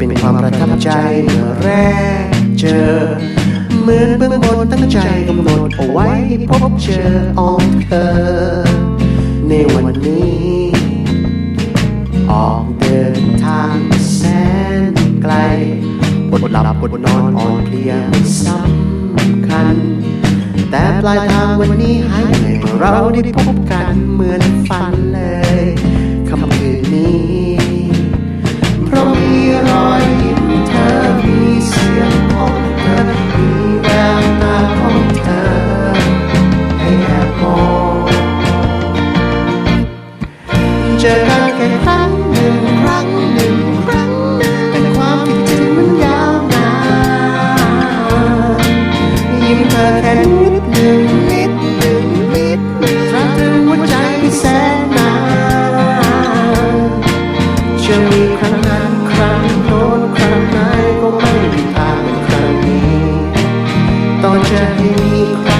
ป็นความประทับใจเมื่อแรกเจอ เหมือนเบื้องบนตั้งใจกำหนดเอาไว้ให้พบเจออองเธอ ในวันนี้ ออกเดินทางแสนไกลอดหลับอดนอนอ่อนเพลียสำคัญ แต่ปลายทางวันนี้หายเหนื่อยเมื่อเราได้พบกันเหมือนฝันเลยคำคืนนี้ เจอกันแค่ครั้งหนึ่งครั้งหนึ่งครั้งหนึ่งแต่ความคิดถึงมันยาวนานยิ้มเธอแค่นิดหนึ่งนิดหนึ่งนิดหนึ่งตราตรึงหัวใจแสนนานจะมีครั้งนั้นครั้งโน้นครั้งไหนก็ไม่มีทางเป็นครั้งนี้ตอนจะให้มีครั้ง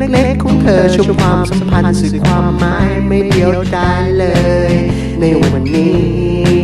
เล็กๆของเธอชมความสัมพันธ์สื่อความหมายไม่เดียวดายเลย ในวันนี้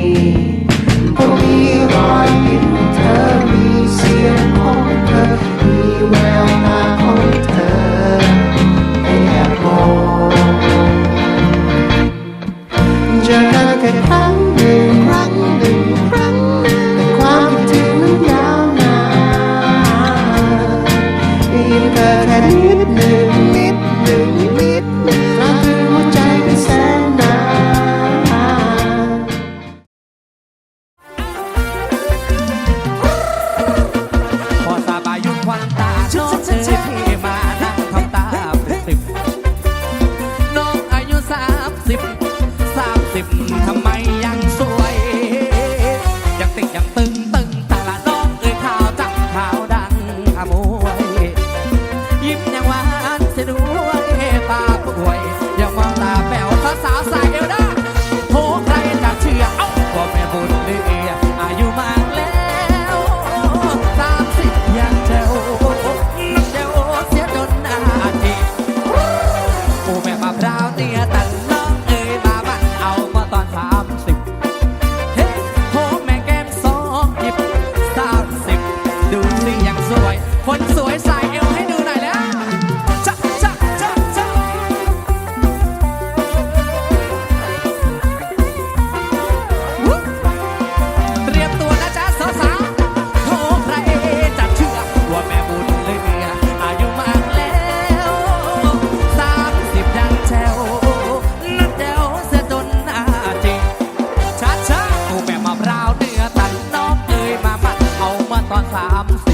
โอแม่มะพร้าวเตี้ย ตอนสาม